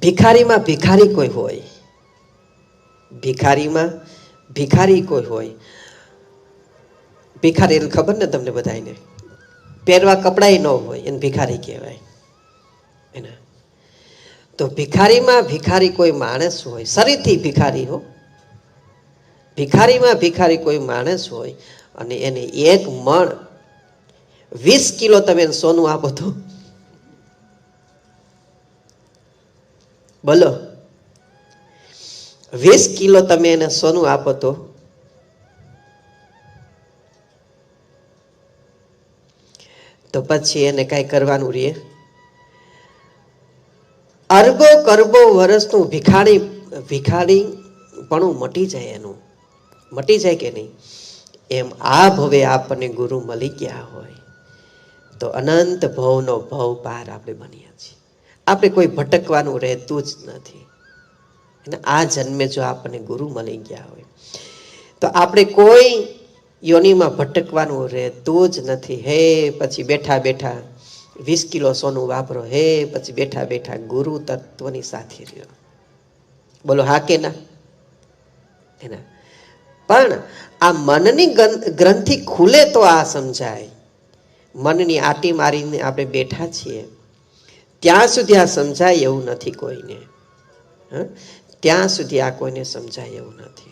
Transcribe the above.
ભિખારીમાં ભિખારી કોઈ હોય. ભિખારીમાં ભિખારી કોઈ હોય. ભિખારી ખબર ને તમને બધાને પહેરવા કપડાય ન હોય, એને ભિખારી કહેવાય. એના. તો ભિખારીમાં ભિખારી કોઈ માણસ હોય, શરીરથી ભિખારી હો. ભિખારીમાં ભિખારી કોઈ માણસ હોય અને એને એક મણ વીસ કિલો તમે સોનું આપો તો બોલો વીસ કિલો તમે એને સોનું આપો તો. તો પછી એને કાંઈ કરવાનું રહે. અરબો કરબો વર્ષનું ભિખારી ભિખારી પણ મટી જાય એનું. મટી જાય કે નહીં? એમ આ ભવે આપણને ગુરુ મળી ગયા હોય. તો અનંત ભવનો ભવ પાર આપણે બન્યા છીએ. આપણે કોઈ ભટકવાનું રહેતું જ નથી. અને આ જન્મે જો આપણને ગુરુ મળી ગયા હોય, તો આપણે કોઈ યોનિમાં ભટકવાનું રહેતું જ નથી. હે, પછી બેઠા બેઠા વીસ કિલો સોનું વાપરો. હે, પછી બેઠા બેઠા ગુરુ તત્વની સાથે રહ્યો. બોલો, હા કે ના? એના પણ આ મનની ગ્રંથિ ખુલે તો આ સમજાય. મનની આટી મારીને આપણે બેઠા છીએ. ત્યાં સુધી આ સમજાય એવું નથી કોઈને? ત્યાં સુધી આ કોઈને સમજાય એવું નથી